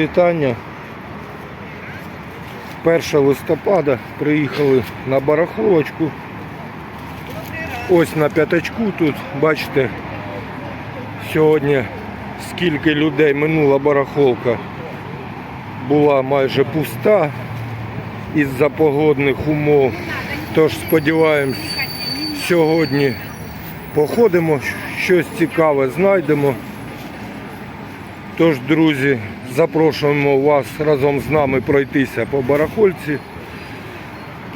Вітання. 1 листопада приїхали на барахлочку. Ось на п'ятачку тут, бачите, сьогодні скільки людей минула барахолка була майже пуста із-за погодних умов. Тож сподіваємось, сьогодні походимо, щось цікаве знайдемо. Тож, друзі, запрошуємо вас разом з нами пройтися по барахольці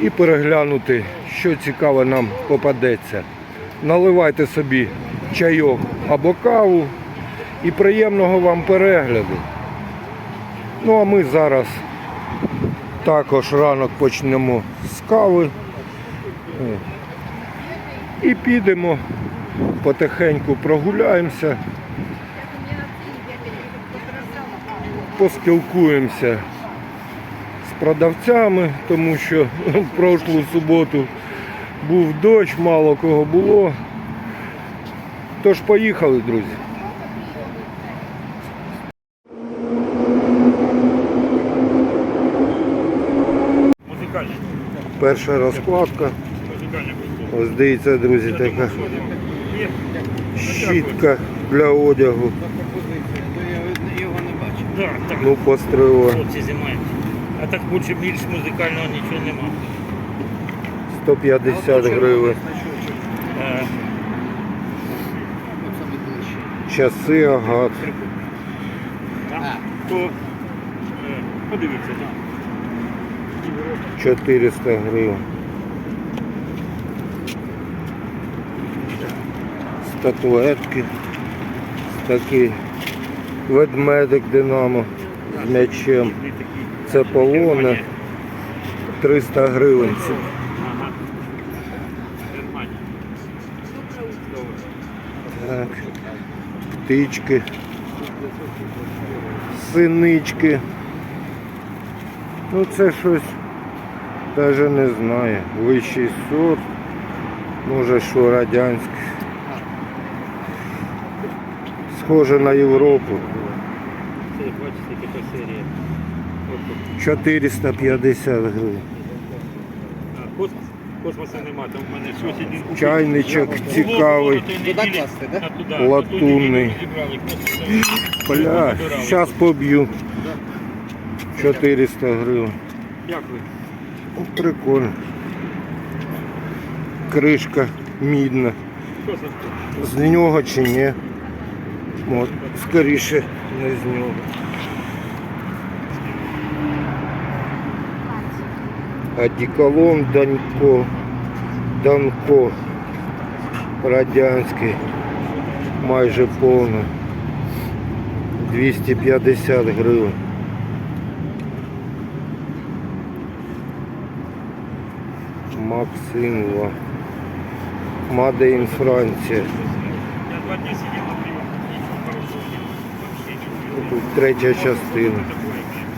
і переглянути, що цікаве нам попадеться. Наливайте собі чайок або каву і приємного вам перегляду. Ну а ми зараз також ранок почнемо з кави і підемо потихеньку прогуляємося. Поспілкуємося з продавцями, тому що в прошлу суботу був дощ, мало кого було. Тож поїхали, друзі. Перша розкладка. Ось дивіться, друзі, така щітка для одягу. Да, так. Ну, пострила. Хлопці знімають. А так більше більш музикального нічого нема. 150 гривень. Е. Часи агат. так. То е, подивіться, так. 400 гривень. Статуетки. Такий ведмедик Динамо з м'ячем. Це полоне 300 гривень. Так. Птички. Синички. Ну це щось навіть не знаю. Вищий сорт. Може що радянське. Схоже на Європу. Це бачите, така серія. 450 гривень. а, Космос? Космоса нема, там в мене щось один купив. Чайничок цікавий. Туди класти, да? Латунний. Бля, зараз поб'ю. 400 гривень. Дякую. Ну, Прикольно. Кришка мідна. Що це? З нього чи ні? Скоріше не з нього. Одеколон Данько. Данко. Радянський. Майже повний. 250 гривень. Максимова. In Франція. Я два дні сидів на прийомі, нічого хорошого не було. Вообще нічого. Тут третя частина. Такое, все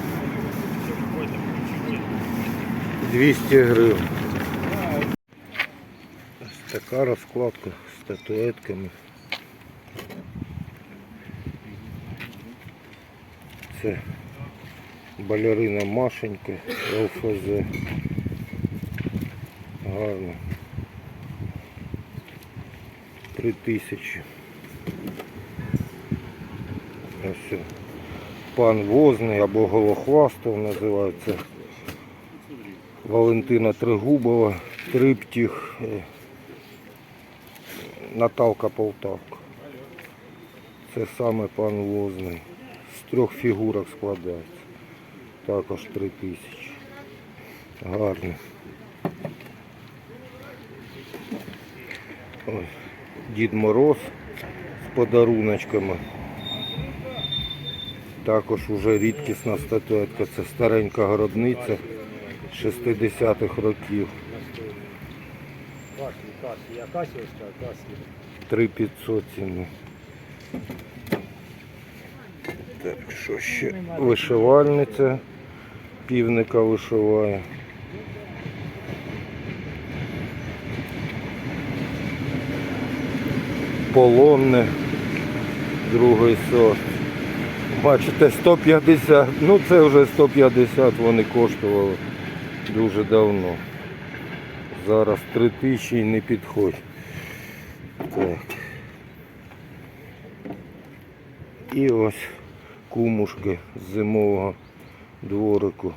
200 гривень. Ось така розкладка з статуетками. Це балерина Машенька ЛФЗ. Гарно. Три тисячі. Ось пан Возний або Голохвастов називається. Валентина Тригубова, Триптіх, е, Наталка Полтавка. Це саме пан Возний. З трьох фігурок складається. Також три тисячі. Гарно. Ось. Дід Мороз з подаруночками. Також уже рідкісна статуетка. Це старенька городниця 60-х років. Кашлі, кашлі. Акасіовська, кашлі. 3500 ціни. Так, що ще? Вишивальниця. Півника вишиває. Полонне. Другий сорт. Бачите, 150, ну це вже 150 вони коштували дуже давно. Зараз 3000 і не підходь. Так. І ось кумушки з зимового дворику.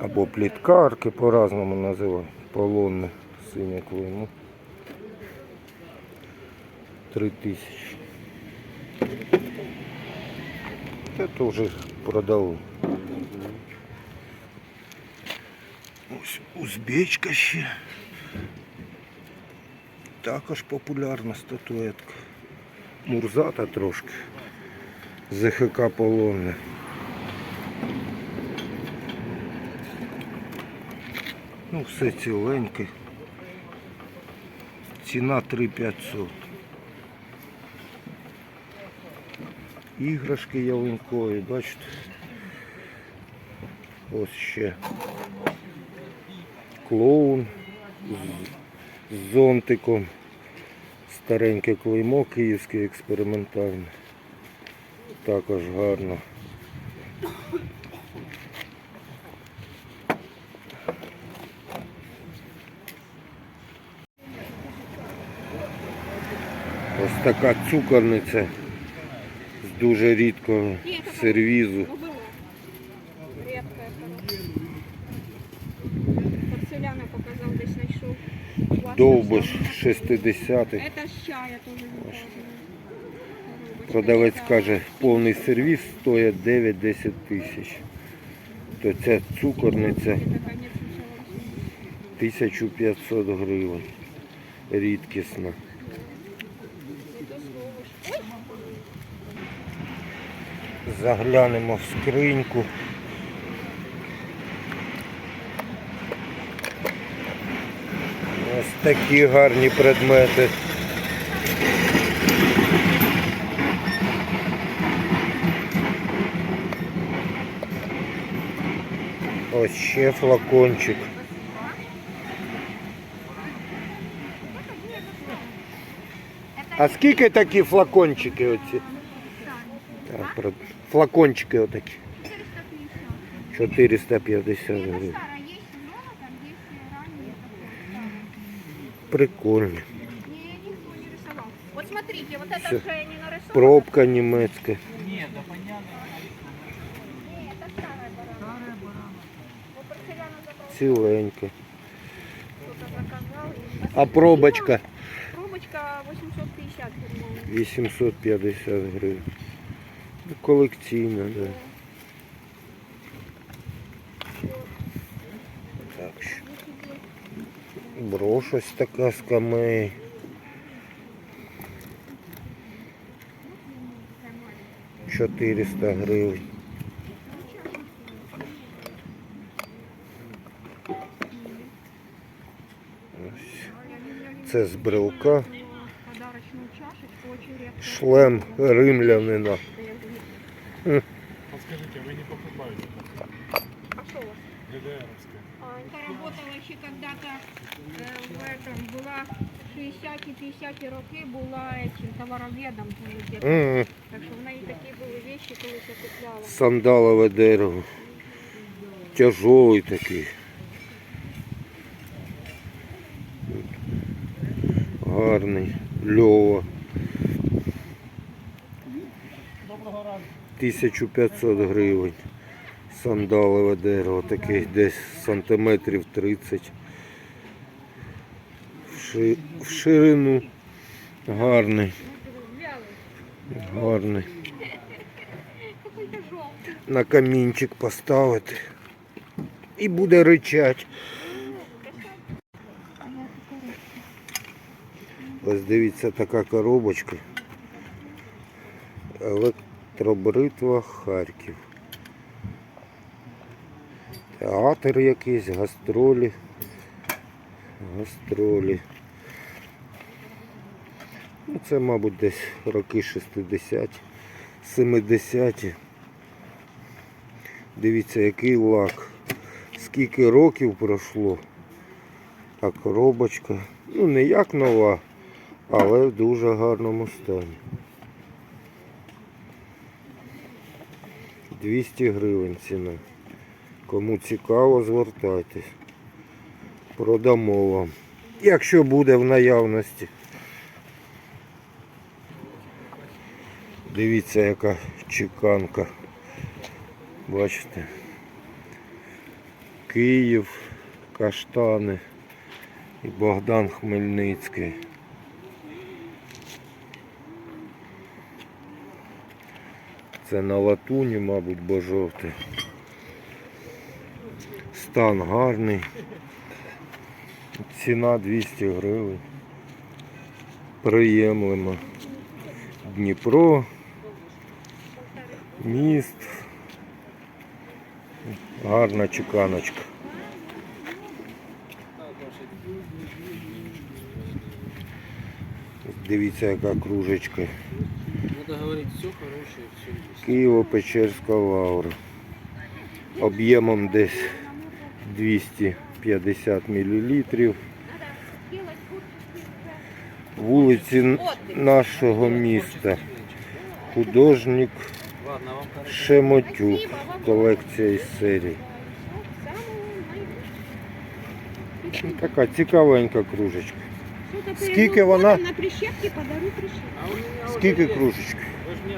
Або пліткарки по-разному називають. Полонне синє клеймо. Три тисячі. Це теж продали. Ось узбечка ще. Також популярна статуетка. Мурзата трошки. ЗХК полонне. Ну, все ціленьке. Ціна 3500. Іграшки ялинкові, бачите? Ось ще клоун з, зонтиком. Стареньке клеймо київське експериментальне. Також гарно. Ось така цукорниця дуже рідкого сервізу. Ну, было. Редкая, хорошая. Порцеляна показал, десь знайшов. Класно Довбиш все. 60-х. Это з чая тоже показываю. Продавець каже, повний сервіс стоїть 9-10 тисяч. То ця цукорниця Это конец начала 1500 гривень. Рідкісна. Заглянемо в скриньку. Ось такі гарні предмети. Ось ще флакончик. А скільки такі флакончики оці? Так, про- флакончики отакі. 450 гривень. Старая, есть много, там есть ранние такое. Прикольно. Не, никто не рисовал. Вот смотрите, вот это Всё. же не нарисовано. Пробка німецька. Ні, да понятно. Не, это старая барана. Вот порцеляна забрала, Ціленька. кто-то заказал. А пробочка Пробочка 850 гривен. 850 гривень. Колекційна, да. Так що. Брош ось така з камеї. Чотириста гривень. Це з брелка. Шлем римлянина. 60-50 роки, була этим товароведом. где-то. Так що в неї такі були вещи, коли я купляла. Сандалове дерево. Тяжелий такий. Гарний. Льова. 1500 гривень. Сандалове дерево, таке десь сантиметрів 30. В ширину. Гарний. Гарний. На камінчик поставити. І буде ричать. Ось дивіться така коробочка. Електробритва Харків. Театр якийсь, гастролі. Гастролі. Ну, це, мабуть, десь роки 60 70-ті. Дивіться, який лак. Скільки років пройшло. А коробочка. Ну не як нова, але в дуже гарному стані. 200 гривень ціна. Кому цікаво, звертайтесь. Продамо вам. Якщо буде в наявності. Дивіться, яка чеканка. Бачите? Київ, каштани і Богдан Хмельницький. Це на латуні, мабуть, бо жовтий. Стан гарний. Ціна 200 гривень. Приємлемо. Дніпро. Міст. Гарна чеканочка. Дивіться, яка кружечка. Надо говорить все хорошее, все есть. Києво-Печерська лавра. Об'ємом десь 250 мл. Вулиці нашого міста. Художник. Шемотюк. Колекція із серій. Ну, Така цікавенька кружечка. Скільки вона? На прищепке подарю уже Скільки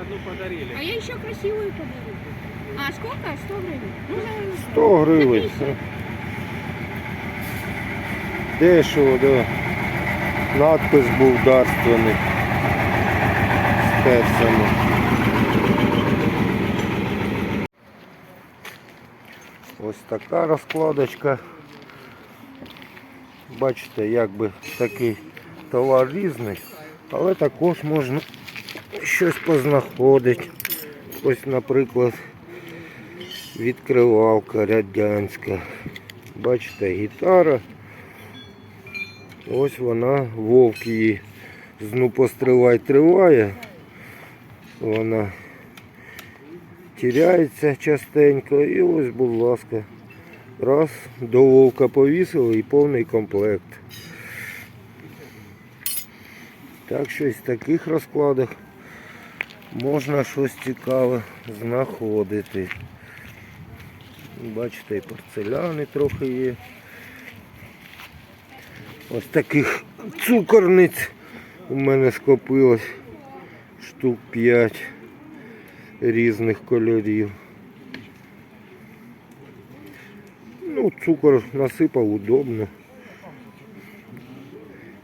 одну подарили. А я еще красивую подарю. А сколько? 100 гривен? Ну, за 100 гривень. Дешево, да. Надпис був дарственний. З перцями. Ось така розкладочка. Бачите, якби такий товар різний, але також можна щось познаходити. Ось, наприклад, відкривалка радянська. Бачите, гітара. Ось вона, вовк її з ну постривай триває. Вона тіряється частенько. І ось, будь ласка, раз, до вовка повісили і повний комплект. Так що із таких розкладах можна щось цікаве знаходити. Бачите, і порцеляни трохи є. Ось таких цукорниць у мене скопилось штук 5 різних кольорів. Ну, цукор насипав удобно.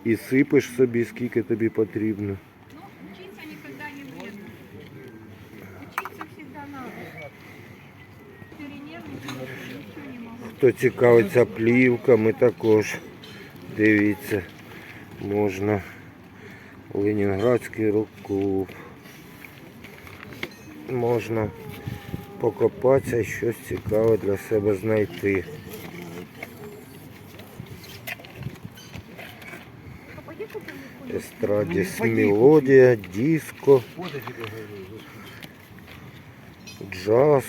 І сипеш собі скільки тобі потрібно. Ну. Хто цікавиться плівками також, дивіться, можна Ленінградський рок-клуб. Можна покопатися і щось цікаве для себе знайти. Пойди купи мне кулек. Естрадіс мелодія, диско, джаз.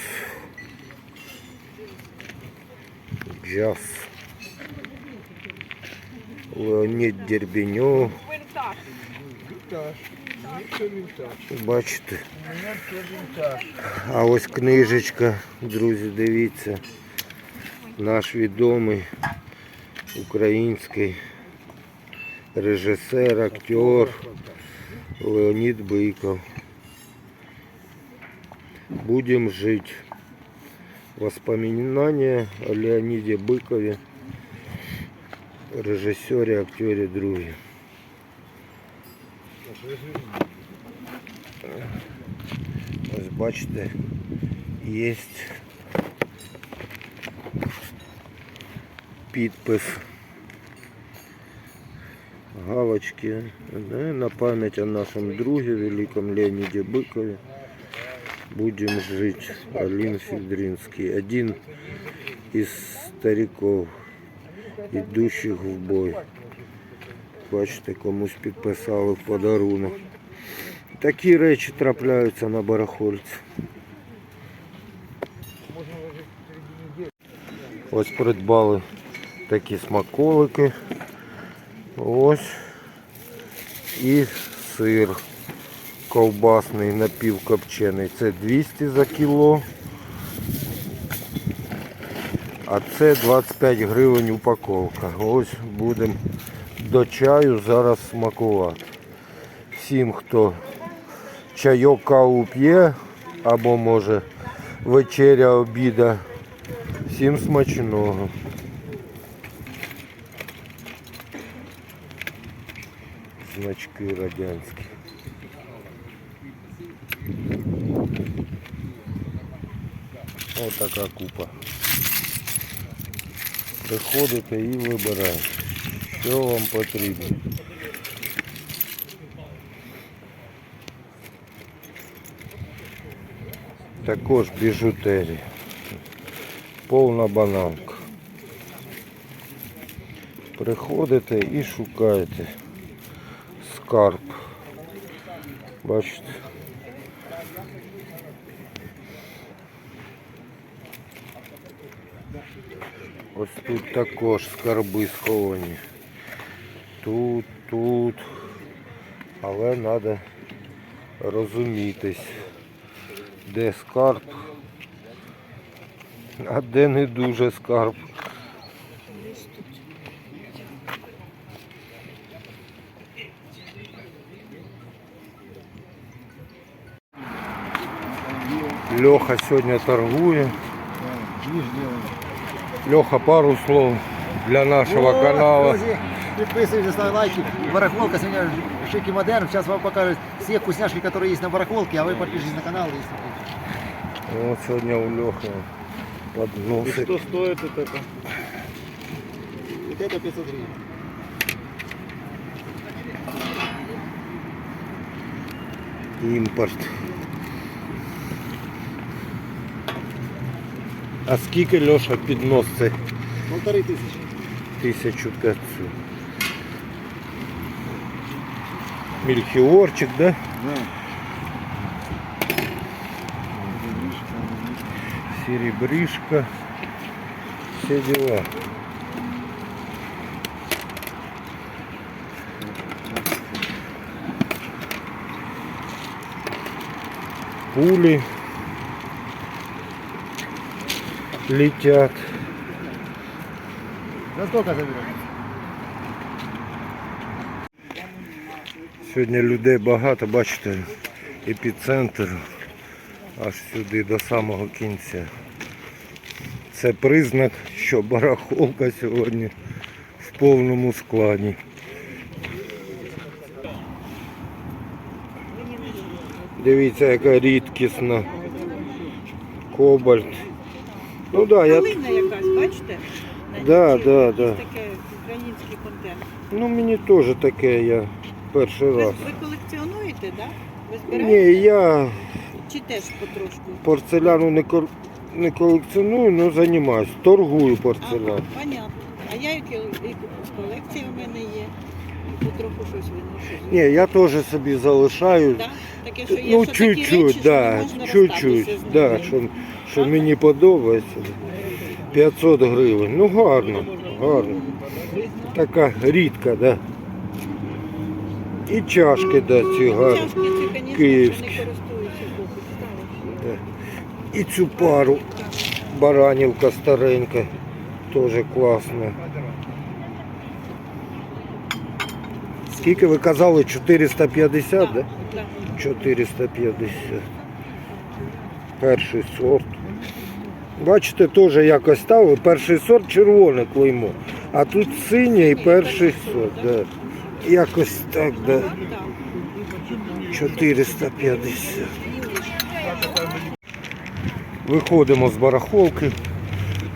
Джаз. Леонід Дербіньов. Бачите. А ось книжечка, друзі, дивіться. Наш відомий український режисер, актер Леонід Биков. Будем жить. Воспоминания о Леониде Быкове, режиссере, актере, друге. Ось бачите, є підпис галочки да, на память о нашем друге, великом Леониде Быкове. Будем жить. Алин Федринский. Один из стариков, идущих в бой. Бачите, комусь підписали в подарунок. Такі речі трапляються на барахольці. Ось придбали такі смаколики. Ось І сир ковбасний напівкопчений. Це 200 за кіло. А це 25 гривень упаковка. Ось будемо до чаю зараз смакувати. Всім, хто чайок каву п'є, або може вечеря обіда. Всім смачного. Значки радянські. Ось така купа. Приходите і вибираєте, що вам потрібно. Також біжутерія. Повна бананка. Приходите і шукаєте скарб. Бачите? Ось тут також скарби сховані. Тут, тут. Але треба розумітись, де скарб, а де не дуже скарб. Леха сьогодні торгує. Леха, пару слов для нашего О, канала. друзі, Підписуйтесь, ставте лайки. Барахолка сегодня шик и модерн. Сейчас вам покажут все вкусняшки, которые есть на барахолке, а вы подпишитесь на канал. и смотрите. Вот сегодня у Лехи подносик. стоит вот это? Вот это 500 гривен. Імпорт. А скільки Леша піднос це? Полторы тысячи. 1500. Мельхиорчик, да? Да. Серебришка. Все дела. Пули летят. За сколько заберете? Сьогодні людей багато, бачите, епіцентр аж сюди до самого кінця. Це признак, що барахолка сьогодні в повному складі. Дивіться, яка рідкісна кобальт. Ну да, я, Калина якась, бачите? Да, да, да. таке український контент. ну мені теж таке я перший Ви, раз. ви колекціонуєте, так? Да? Ви Ні, збираєте? я Чи теж потрошку? порцеляну не, кор... не колекціоную, але займаюся. Торгую порцелян. Понятно. А я кол- і колекція в мене є. І потроху щось виношу. Ні, я теж собі залишаю. Да? Таке, що є, Ну, що такі речі, чуть-чуть, що да, можна чуть-чуть, розстатися з да, ними. що, що Ага. мені подобається. 500 гривень. Ну гарно, гарно. Така рідка, да. І чашки, да, ці гарні. Чашки ці, звісно, київські. не користуються. І цю пару баранівка старенька, теж класна. Скільки ви казали? 450, да? Да. 450. Перший сорт. Бачите, теж якось ставили. Перший сорт червоне клеймо. А тут синє і перший сорт. Да. Якось так, да. 450. Виходимо з барахолки,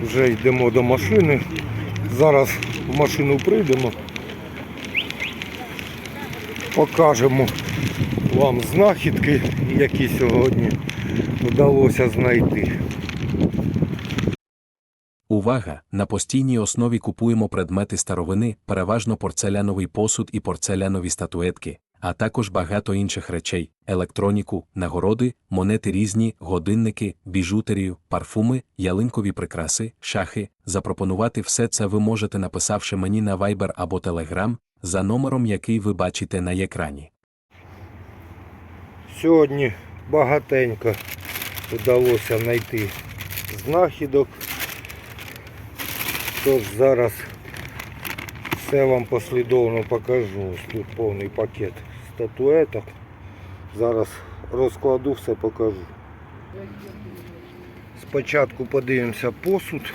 вже йдемо до машини. Зараз в машину прийдемо. Покажемо вам знахідки, які сьогодні вдалося знайти. Увага! На постійній основі купуємо предмети старовини, переважно порцеляновий посуд і порцелянові статуетки, а також багато інших речей: електроніку, нагороди, монети різні, годинники, біжутерію, парфуми, ялинкові прикраси, шахи. Запропонувати все це ви можете написавши мені на Viber або Telegram. за номером, який ви бачите на екрані. Сьогодні багатенько вдалося знайти знахідок. Тож зараз все вам послідовно покажу. Тут повний пакет статуеток. Зараз розкладу, все покажу. Спочатку подивимося посуд.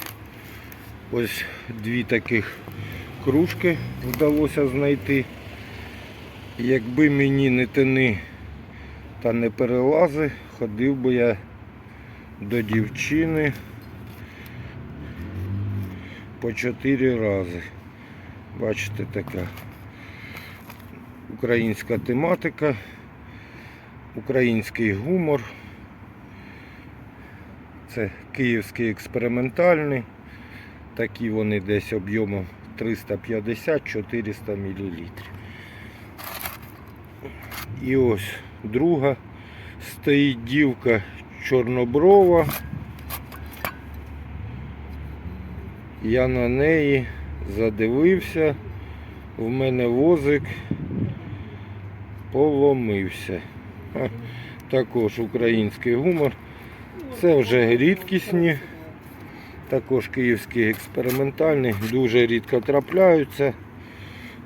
Ось дві таких кружки вдалося знайти. Якби мені не тини та не перелази, ходив би я до дівчини по чотири рази. Бачите, така українська тематика, український гумор. Це київський експериментальний. Такі вони десь об'ємом 350-400 мл. І ось друга стоїть дівка чорноброва. Я на неї задивився, в мене возик поломився. Також український гумор. Це вже рідкісні, також київський експериментальний, дуже рідко трапляються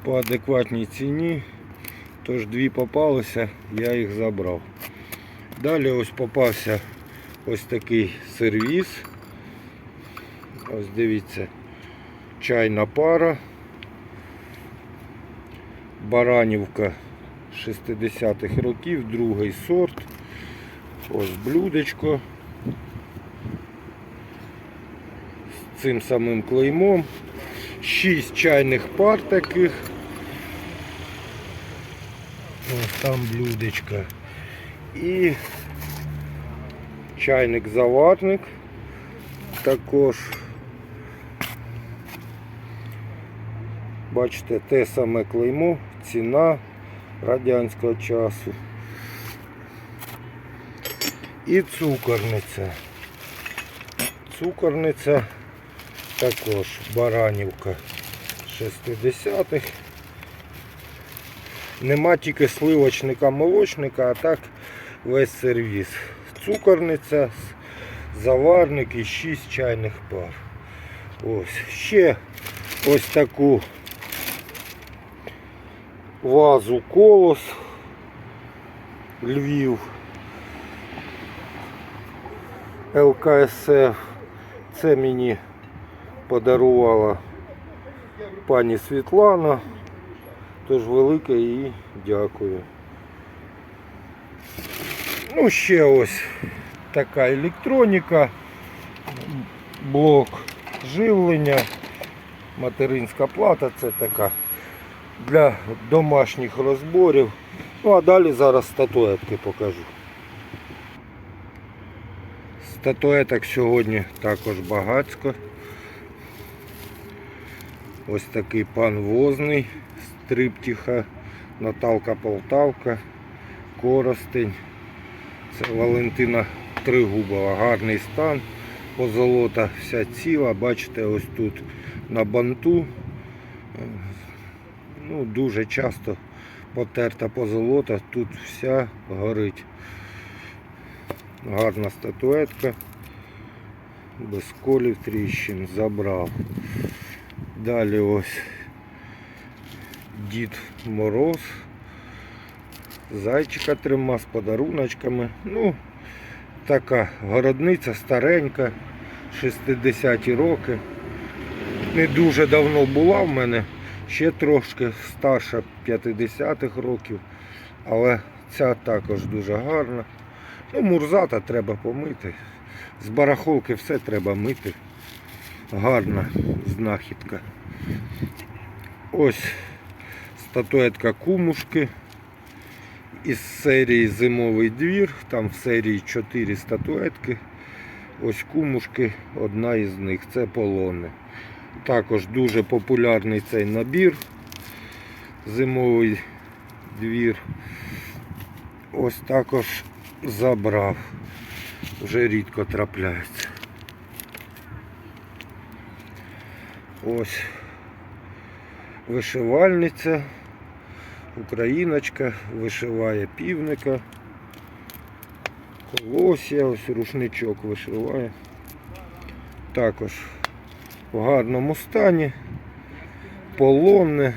по адекватній ціні. Тож дві попалися, я їх забрав. Далі ось попався ось такий сервіс. Ось дивіться, чайна пара. Баранівка 60-х років, другий сорт. Ось блюдечко. З цим самим клеймом. Шість чайних пар таких. Ось там блюдечко. І чайник-заварник також. Бачите, те саме клеймо, ціна радянського часу. І цукорниця. Цукорниця також баранівка 60-х. Нема тільки сливочника молочника, а так весь сервіс. Цукорниця, заварник і 6 чайних пар. Ось. Ще ось таку вазу колос Львів. ЛКСФ. Це мені подарувала пані Світлана. Тож велике їй дякую. Ну, ще ось така електроніка, блок живлення, материнська плата, це така для домашніх розборів. Ну а далі зараз статуетки покажу. Статуеток сьогодні також багацько. Ось такий пан Возний з триптіха, Наталка Полтавка, Коростень. Це Валентина Тригубова. Гарний стан. Позолота вся ціла. Бачите, ось тут на банту. Ну, дуже часто потерта позолота, тут вся горить. Гарна статуетка. Без колів тріщин забрав. Далі ось Дід Мороз. Зайчика трима з подаруночками. Ну, така городниця старенька, 60-ті роки. Не дуже давно була в мене, ще трошки старша 50-х років, але ця також дуже гарна. Ну, мурзата треба помити. З барахолки все треба мити. Гарна знахідка. Ось статуетка кумушки із серії Зимовий двір. Там в серії 4 статуетки. Ось кумушки, одна із них це полони. Також дуже популярний цей набір. Зимовий двір. Ось також забрав. Вже рідко трапляється. Ось вишивальниця, україночка, вишиває півника. Колосся, ось рушничок вишиває. Також в гарному стані. Полонне.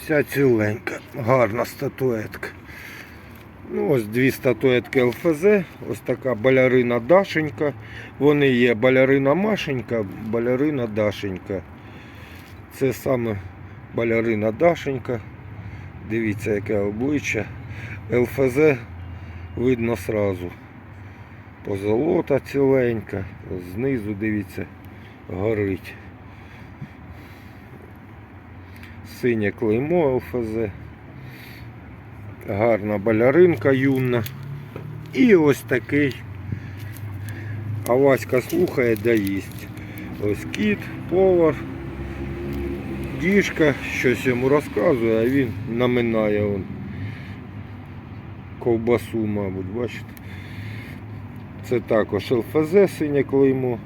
Вся ціленька, гарна статуетка. Ну, ось дві статуетки ЛФЗ, ось така балярина Дашенька. Вони є балярина Машенька, балярина Дашенька. Це саме балярина Дашенька. Дивіться, яке обличчя. ЛФЗ видно сразу. Позолота ціленька, знизу дивіться, горить. Синє клеймо ЛФЗ. Гарна баляринка юна. І ось такий. А Васька слухає, да їсть. Ось кіт, повар, діжка, щось йому розказує, а він наминає он. Ковбасу, мабуть, бачите. Це також ЛФЗ синє клеймо.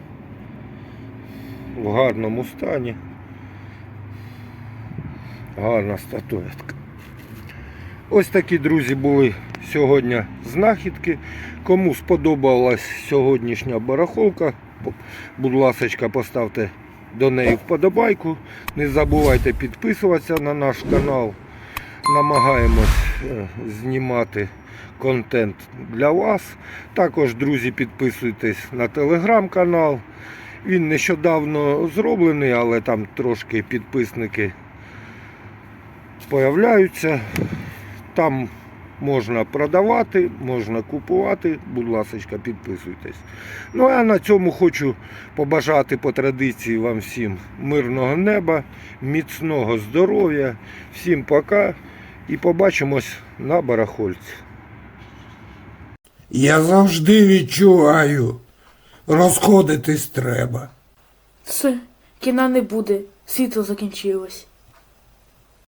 В гарному стані. Гарна статуетка. Ось такі, друзі, були сьогодні знахідки. Кому сподобалась сьогоднішня барахолка, будь ласка, поставте до неї вподобайку. Не забувайте підписуватися на наш канал. Намагаємось е, знімати контент для вас. Також, друзі, підписуйтесь на телеграм-канал. Він нещодавно зроблений, але там трошки підписники появляються. Там можна продавати, можна купувати. Будь ласка, підписуйтесь. Ну а на цьому хочу побажати по традиції вам всім мирного неба, міцного здоров'я. Всім пока і побачимось на барахольці. Я завжди відчуваю, розходитись треба. Все, кіна не буде, світло закінчилось.